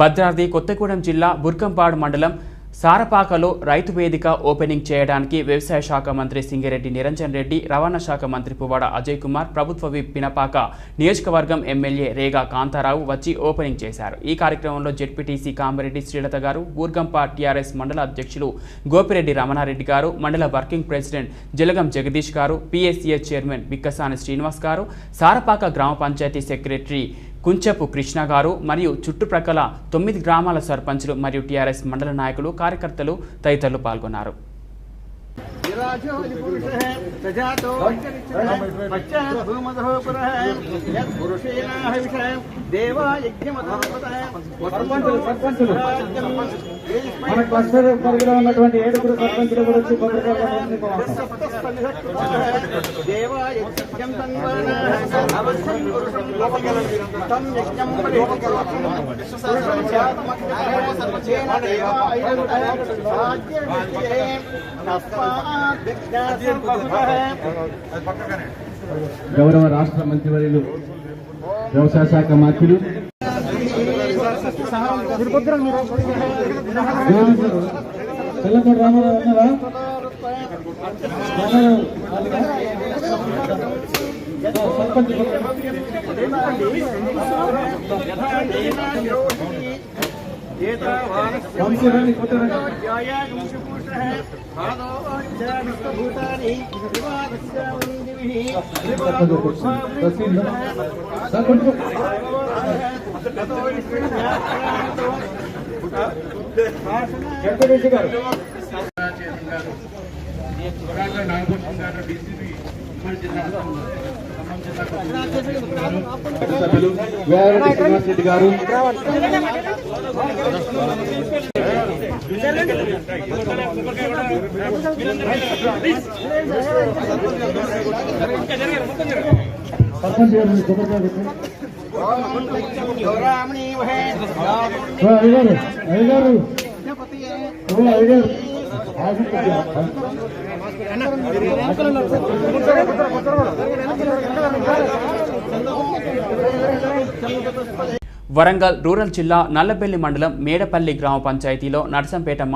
భద్రాద్రి కొత్తగూడెం జిల్లా బుర్కంపాడు మండలం సారపాకలో రైతు వేదిక ఓపెనింగ్ చేయడానికి వ్యవసాయ శాఖ మంత్రి సింగిరెడ్డి నిరంజన్ రెడ్డి రవాణా శాఖ మంత్రి పువ్వాడ అజయ్ కుమార్ ప్రభుత్వ విప్ పినపాక నియోజకవర్గం ఎమ్మెల్యే రేగా కాంతారావు వచ్చి ఓపెనింగ్ చేశారు. ఈ కార్యక్రమంలో జెడ్పీటీసీ కామిరెడ్డి శ్రీలత గారు బూర్గంపా టీఆర్ఎస్ మండల అధ్యక్షులు గోపిరెడ్డి రమణారెడ్డి గారు మండల వర్కింగ్ ప్రెసిడెంట్ జలగం జగదీష్ గారు పిఎస్సిఎస్ చైర్మన్ బిక్కసాని శ్రీనివాస్ గారు సారపాక గ్రామ పంచాయతీ సెక్రటరీ కుంచపు కృష్ణ గారు మరియు చుట్టుప్రక్కల తొమ్మిది గ్రామాల సర్పంచులు మరియు టీఆర్ఎస్ మండల నాయకులు కార్యకర్తలు తదితరులు పాల్గొన్నారు దేవా. మన క్లస్టర్ పరిధిలో ఉన్నటువంటి ఏడుగురు సర్పంచులు కూడా వచ్చి గౌరవ రాష్ట్ర మంత్రివర్యులు వ్యవసాయ శాఖ మంత్రులు చెల్లకొండ రామారావు ఉన్నారా రామారావు, వెంకటేష్ గారు సభ్యులు వేరెడ్డి శ్రీనివాస్ రెడ్డి గారు. సర్పంచ్ గారు మీరు కొబ్బరికాయ అయ్యగారు అయ్యగారు. ఓ అయ్యగారు. వరంగల్ రూరల్ జిల్లా నల్లబెల్లి మండలం మేడపల్లి గ్రామ పంచాయతీలో నర్సంపేట మా